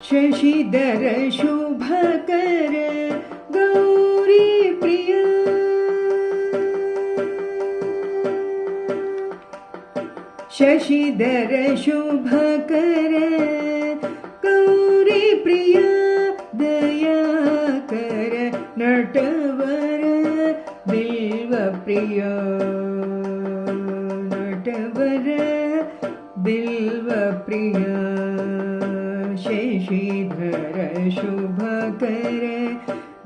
शशिधर शुभकर, गौरी प्रिय। शशिधर शुभकर, गौरी प्रिय दया कर नटवर बिल्व प्रिय नटवर बिल्व प्रिय शशिधर शुभकर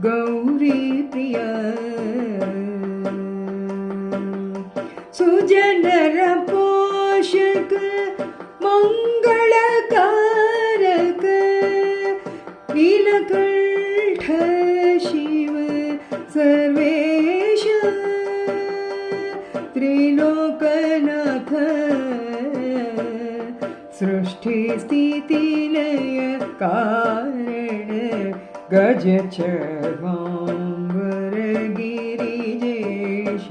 गौरी प्रिय। सुजनर पोषक मङ्गलकारक नीलकण्ठ शिव सर्वेश। त्रिलोकनाथ सृष्टिस्थितिलय कारण गज गिरिजेश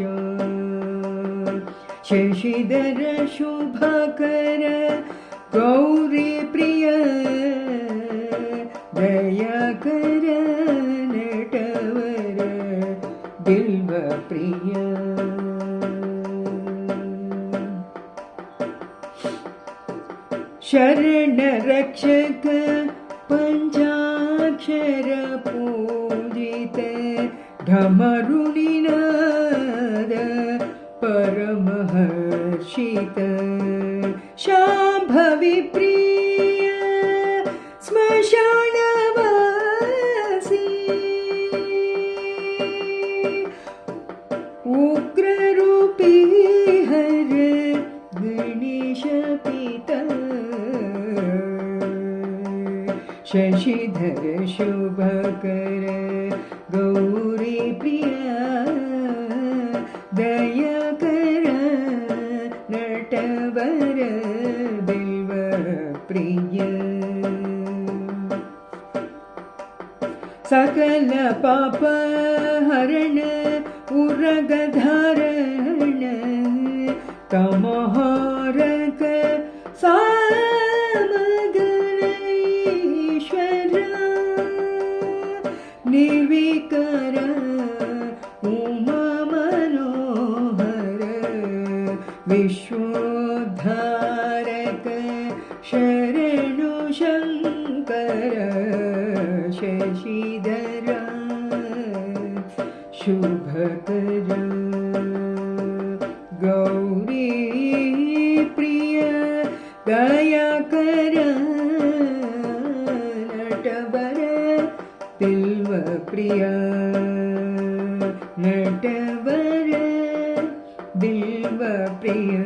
शशिधर शुभकर गौरी प्रिय दयाकर नटवर बिल्व प्रिय शरण रक्षक पञ्चाक्षर पूजित परमहर्षित। शाम्भवि शशिधर शुभकर गौरी प्रिया दयाकर नटवर देव प्रिय। सकल पाप हरण उरगधारण तमहारक सामगणेश्वर उमा मनोहर विश्वोद्धारक शरणु शङ्कर शशिधर शुभकर गौरी प्रिय दयाकर नटवर செல்வப்பிரியா. நடவர தெல்வப்பிரியா